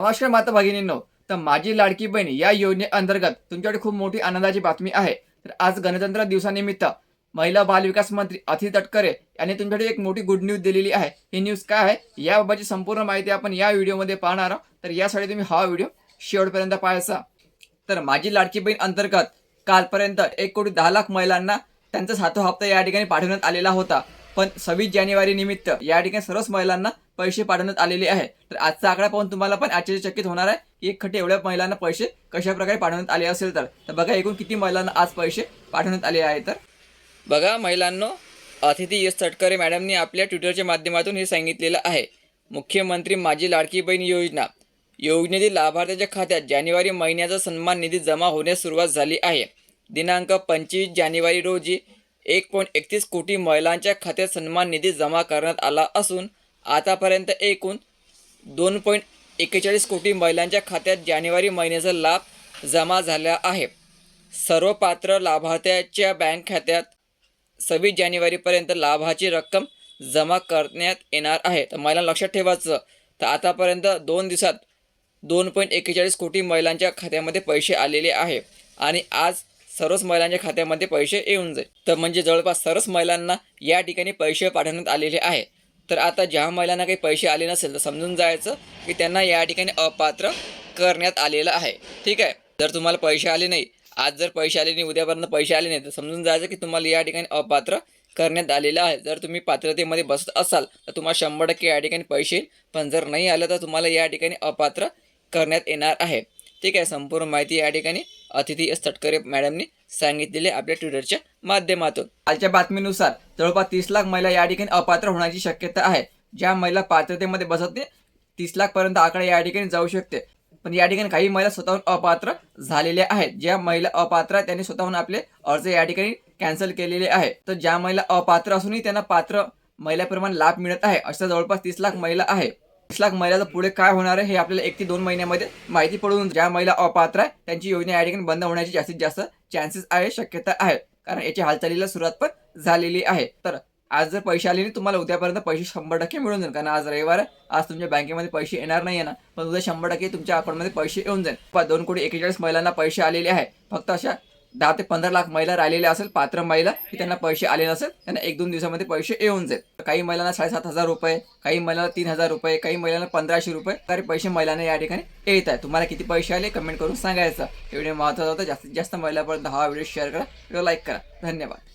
नमस्कार माता भगिनींनो तर माझी लाडकी बहीण या योजनेअंतर्गत तुमच्याकडे खूप मोठी आनंदाची बातमी आहे. तर आज गणतंत्र दिवसानिमित्त महिला बाल विकास मंत्री अथि तटकरे यांनी तुमच्याकडे एक मोठी गुड न्यूज दिलेली आहे. ही न्यूज काय आहे? याबाबतची संपूर्ण माहिती आपण या व्हिडिओमध्ये पाहणार आहोत. तर यासाठी तुम्ही हा व्हिडिओ शेवटपर्यंत पाहायचा. तर माझी लाडकी बहीण अंतर्गत कालपर्यंत एक कोटी दहा लाख महिलांना त्यांचा सातवा हप्ता या ठिकाणी पाठवण्यात आलेला होता. पण सव्वीस जानेवारी निमित्त या ठिकाणी सर्वच महिलांना पैसे पाठवण्यात आलेले आहे. तर आजचा आकडा पाहून तुम्हाला पण आश्चर्यचकित होणार आहे की एक खटे एवढ्या महिलांना पैसे कशा प्रकारे पाठवण्यात आले असेल तर. तर बघा एकूण किती महिलांना आज पैसे पाठवण्यात आले आहे तर. बघा महिलांनो अतिथी यश तटकरे मॅडमनी आपल्या ट्विटरच्या माध्यमातून हे सांगितलेलं आहे. मुख्यमंत्री माझी लाडकी बहीण योजना. योजनेतील लाभार्थ्याच्या खात्यात जानेवारी महिन्याचा सन्मान निधी जमा होण्यास सुरुवात झाली आहे. दिनांक पंचवीस जानेवारी रोजी एक पॉईंट एकतीस कोटी महिलांच्या खात्यात सन्मान निधी जमा करण्यात आला असून आतापर्यंत एकूण दोन पॉईंट एक्केचाळीस कोटी महिलांच्या खात्यात जानेवारी महिन्याचा लाभ जमा झाला आहे. सर्व पात्र लाभार्थ्याच्या बँक खात्यात सव्वीस जानेवारीपर्यंत लाभाची रक्कम जमा करण्यात येणार आहे. तर महिलांना लक्षात ठेवायचं तर आतापर्यंत दोन दिवसात दोन पॉईंट एक्केचाळीस कोटी महिलांच्या खात्यामध्ये पैसे आलेले आहे आणि आज सर्वच महिलांच्या खात्यामध्ये पैसे येऊन जाईल. तर म्हणजे जवळपास सर्वच महिलांना या ठिकाणी पैसे पाठवण्यात आलेले आहे. तर आता ज्या महिलांना काही पैसे आले नसेल तर समजून जायचं की त्यांना या ठिकाणी अपात्र करण्यात आलेलं आहे. ठीक आहे? जर तुम्हाला पैसे आले नाही आज जर पैसे आले नाही उद्यापर्यंत पैसे आले नाही तर समजून जायचं की तुम्हाला या ठिकाणी अपात्र करण्यात आलेलं आहे. जर तुम्ही पात्रतेमध्ये बसत असाल तर तुम्हाला शंभर टक्के या ठिकाणी पैसे येईल. पण जर नाही आलं तर तुम्हाला या ठिकाणी अपात्र करण्यात येणार आहे. ठीक आहे? संपूर्ण माहिती या ठिकाणी अतिथी एस तटकरे मॅडमनी सांगितलेली आपल्या ट्विटरच्या माध्यमातून. कालच्या बातमीनुसार जवळपास तीस लाख महिला या ठिकाणी अपात्र होण्याची शक्यता आहे. ज्या महिला पात्रतेमध्ये बसत नाही तीस लाख पर्यंत आकडे या ठिकाणी जाऊ शकते. पण या ठिकाणी काही महिला स्वतःहून अपात्र झालेल्या आहेत. ज्या महिला अपात्र आहेत त्यांनी स्वतःहून आपले अर्ज या ठिकाणी कॅन्सल केलेले आहे तर ज्या महिला अपात्र असूनही त्यांना पात्र महिलाप्रमाणे लाभ मिळत आहे अशा जवळपास तीस लाख महिला आहे. तीस लाख महिलाचं पुढे काय होणार आहे हे आपल्याला एक ते दोन महिन्यामध्ये माहिती पडून ज्या महिला अपात्र आहे त्यांची योजना या ठिकाणी बंद होण्याची जास्तीत जास्त चान्सेस आहे शक्यता आहे. कारण याची हालचालीला सुरुवात पण झालेली आहे. तर आज जर पैसे आले नाही तुम्हाला उद्यापर्यंत पैसे शंभर टक्के मिळून जाईल. कारण आज रविवार आज तुमच्या बँकेमध्ये पैसे येणार नाही ना. पण उद्या शंभर टक्के तुमच्या अकाउंटमध्ये पैसे येऊन जाईल. दोन कोटी एकेचाळीस महिलांना पैसे आलेले आहे. फक्त अशा दहा ते पंधरा लाख महिला राहिलेल्या असेल पात्र महिला की त्यांना पैसे आले नसेल त्यांना एक दोन दिवसामध्ये पैसे येऊन जाईल. काही महिलांना साडेसात हजार रुपये काही महिलांना तीन हजार रुपये काही महिलांना पंधराशे रुपये तरी पैसे महिलांना या ठिकाणी येत आहे तुम्हाला किती पैसे आले कमेंट करून सांगायचं. व्हिडिओ महत्त्वाचा होता जास्तीत जास्त महिलापर्यंत हा व्हिडिओ शेअर करा व्हिडिओ लाईक करा. धन्यवाद.